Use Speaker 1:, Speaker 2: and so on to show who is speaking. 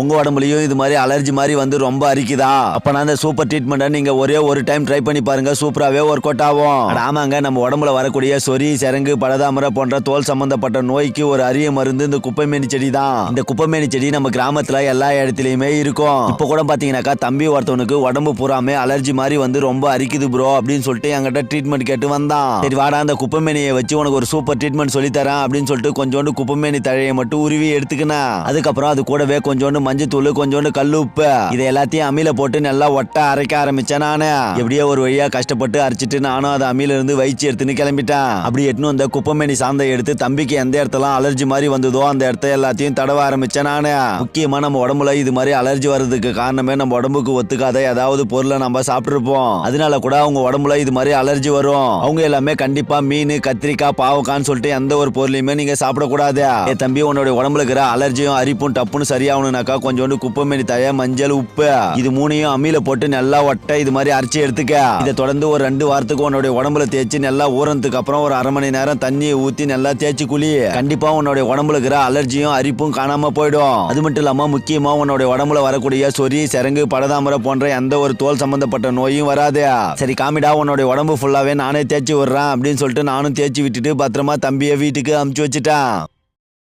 Speaker 1: உங்கள் உடம்புலையும் இது மாதிரி அலர்ஜி மாதிரி வந்து ரொம்ப அரிக்குதா? அப்போ நான் அந்த சூப்பர் ட்ரீட்மெண்ட்டை நீங்கள் ஒரே ஒரு டைம் ட்ரை பண்ணி பாருங்க சூப்பராகவே ஒர்க் அவுட் ஆகும். ஆமாங்க நம்ம உடம்புல வரக்கூடிய சொறி சரங்கு படதாமரை போன்ற தோல் சம்பந்தப்பட்ட நோய்க்கு ஒரு அரிய மருந்து இந்த குப்பைமேனி செடி தான். இந்த குப்பைமேனி செடி நம்ம கிராமத்தில் எல்லா இடத்துலையுமே இருக்கும். இப்போ கூட பார்த்தீங்கன்னாக்கா தம்பி ஒருத்தவனுக்கு உடம்பு பூராமே அலர்ஜி மாதிரி வந்து ரொம்ப அரிக்குது ப்ரோ அப்படின்னு சொல்லிட்டு என்கிட்ட ட்ரீட்மெண்ட் கேட்டு வந்தான். சரி வாடா அந்த குப்பைமேனியை வச்சு உனக்கு ஒரு சூப்பர் ட்ரீட்மெண்ட் சொல்லித்தரேன் அப்படின்னு சொல்லிட்டு கொஞ்சோண்டு குப்பைமேனி தழையை மட்டும் உருவி எடுத்துக்கினேன். அதுக்கப்புறம் அது கூடவே கொஞ்சோண்டு மஞ்சத்தூள் கொஞ்சோண்டு கல் உப்பு இதை எல்லாத்தையும் அம்மியில போட்டு நல்லா ஒட்ட அரைக்க ஆரம்பிச்சேன் நானு. எப்படியோ ஒரு வழியா கஷ்டப்பட்டு அரைச்சிட்டு நானும் அதை அம்மியில இருந்து வயிச்சு எடுத்துன்னு கிளம்பிட்டேன். அப்படி எட்டுன்னு வந்த குப்பைமேனி சாந்தை எடுத்து தம்பிக்கு எந்த இடத்தெல்லாம் அலர்ஜி மாதிரி வந்ததோ அந்த இடத்த எல்லாத்தையும் தடவ ஆரம்பிச்சேன் நானு. முக்கியமா நம்ம உடம்புல இது மாதிரி அலர்ஜி வர்றதுக்கு காரணமே நம்ம உடம்புக்கு ஒத்துக்காத ஏதாவது பொருளை நம்ம சாப்பிட்டுருப்போம். அதனால கூட அவங்க உடம்புல இது மாதிரி அலர்ஜி வரும். அவங்க எல்லாமே கண்டிப்பா மீன் கத்திரிக்காய் பாவக்கான்னு சொல்லிட்டு எந்த ஒரு பொருளையுமே நீங்க சாப்பிடக்கூடாது. என் தம்பி உன்னோட உடம்புல இருக்கிற அலர்ஜியும் அரிப்பும் டப்புன்னு சரியாகணும்னாக்கா கொஞ்சோண்டு குப்பைமேனி தழைய மஞ்சள் உப்பு. இது மூணையும் அம்மியில போட்டு நல்லா ஒட்ட இது மாதிரி அரைச்சி எடுத்துக்க. இதை தொடர்ந்து ஒரு ரெண்டு வாரத்துக்கு உன்னோட உடம்புல தேய்ச்சி நல்லா ஊறதுக்கு அப்புறம் ஒரு அரை மணி நேரம் தண்ணியை ஊத்தி நல்லா தேய்ச்சி குழி கண்டிப்பா உன்னோட உடம்புல இருக்கிற அலர்ஜியும் அரிப்பும் காணாம போயிடும். அது மட்டும் இல்லாம முக்கியமா உன்னோட உடம்புல வரக்கூடிய சொறி சிறங்கு படதாமரை போன்ற எந்த ஒரு தோல் சம்பந்தப்பட்ட நோயும் வராது. சரி காமிடா உன்னோட உடம்பு ஃபுல்லாவே நானே தேய்ச்சி விடுறேன் அப்படின்னு சொல்லிட்டு நானும் தேய்ச்சி விட்டுட்டு பத்திரமா தம்பியை வீட்டுக்கு அமுச்சு வச்சுட்டேன்.